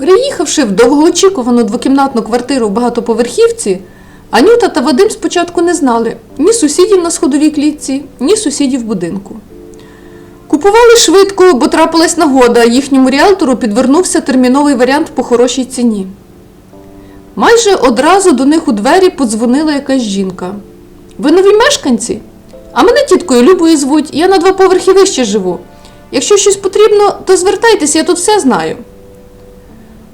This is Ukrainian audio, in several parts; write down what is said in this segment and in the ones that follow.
Переїхавши в довгоочікувану двокімнатну квартиру в багатоповерхівці, Анюта та Вадим спочатку не знали ні сусідів на сходовій клітці, ні сусідів будинку. Купували швидко, бо трапилась нагода, їхньому ріалтору підвернувся терміновий варіант по хорошій ціні. Майже одразу до них у двері подзвонила якась жінка. Ви нові мешканці? А мене тіткою Любою звуть, я на два поверхи вище живу. Якщо щось потрібно, то звертайтеся, я тут все знаю.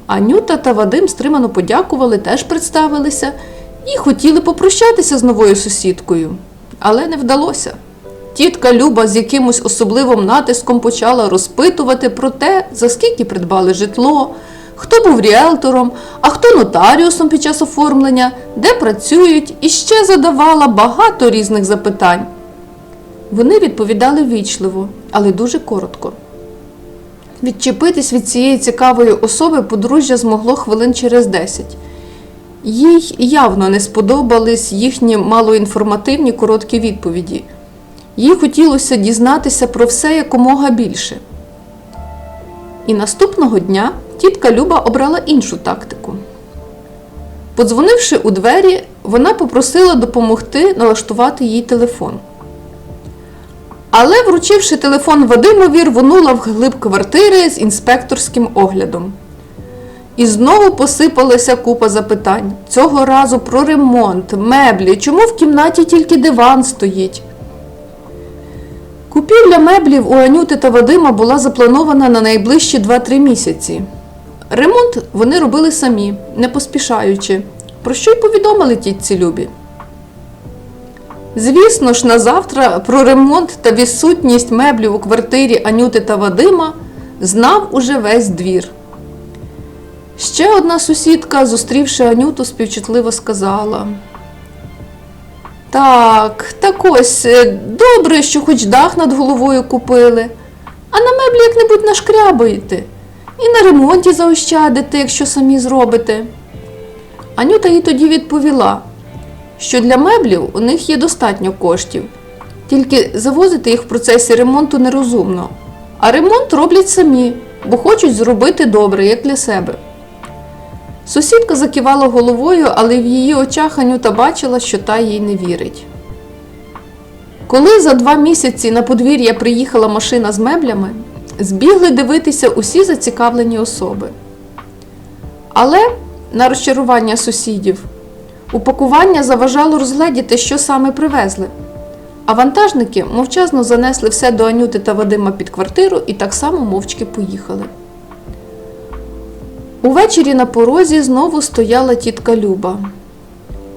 Анюта та Вадим стримано подякували, теж представилися і хотіли попрощатися з новою сусідкою. Але не вдалося. Тітка Люба з якимось особливим натиском почала розпитувати про те, за скільки придбали житло, хто був ріелтором, а хто нотаріусом під час оформлення, де працюють, і ще задавала багато різних запитань. Вони відповідали ввічливо, але дуже коротко. Відчепитись від цієї цікавої особи подружжя змогло хвилин через 10. Їй явно не сподобались їхні малоінформативні короткі відповіді. Їй хотілося дізнатися про все якомога більше. І наступного дня тітка Люба обрала іншу тактику. Подзвонивши у двері, вона попросила допомогти налаштувати їй телефон. Але, вручивши телефон Вадимові, рвонула вглиб квартири з інспекторським оглядом. І знову посипалася купа запитань. Цього разу про ремонт, меблі, чому в кімнаті тільки диван стоїть. Купівля меблів у Анюти та Вадима була запланована на найближчі 2-3 місяці. Ремонт вони робили самі, не поспішаючи, про що й повідомили тітці Любі. Звісно ж, на завтра про ремонт та відсутність меблів у квартирі Анюти та Вадима знав уже весь двір. Ще одна сусідка, зустрівши Анюту, співчутливо сказала. Так, так ось, е, добре, що хоч дах над головою купили, а на меблі як-небудь нашкрябаєте. І на ремонті заощадите, якщо самі зробите. Анюта їй тоді відповіла, що для меблів у них є достатньо коштів, тільки завозити їх в процесі ремонту нерозумно. А ремонт роблять самі, бо хочуть зробити добре, як для себе. Сусідка закивала головою, але в її очах Анюта бачила, що та їй не вірить. Коли за два місяці на подвір'я приїхала машина з меблями, збігли дивитися усі зацікавлені особи. Але, на розчарування сусідів, упакування заважало розгледіти, що саме привезли. А вантажники мовчазно занесли все до Анюти та Вадима під квартиру і так само мовчки поїхали. Увечері на порозі знову стояла тітка Люба.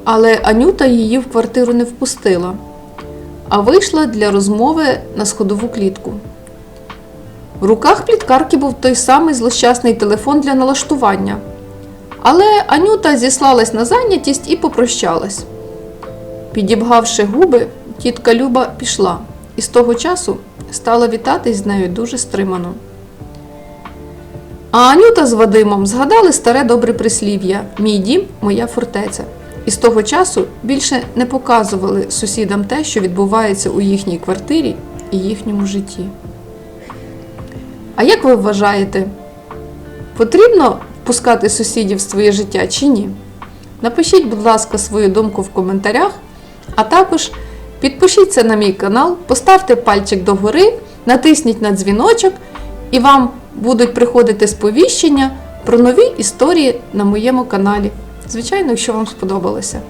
Але Анюта її в квартиру не впустила, а вийшла для розмови на сходову клітку. В руках пліткарки був той самий злощасний телефон для налаштування. Але Анюта зіслалась на зайнятість і попрощалась. Підібгавши губи, тітка Люба пішла і з того часу стала вітатись з нею дуже стримано. А Анюта з Вадимом згадали старе добре прислів'я Мій дім, моя фортеця. І з того часу більше не показували сусідам те, що відбувається у їхній квартирі і їхньому житті. А як ви вважаєте, потрібно впускати сусідів в своє життя чи ні? Напишіть, будь ласка, свою думку в коментарях, а також підпишіться на мій канал, поставте пальчик догори, натисніть на дзвіночок і вам будуть приходити сповіщення про нові історії на моєму каналі. Звичайно, якщо вам сподобалося.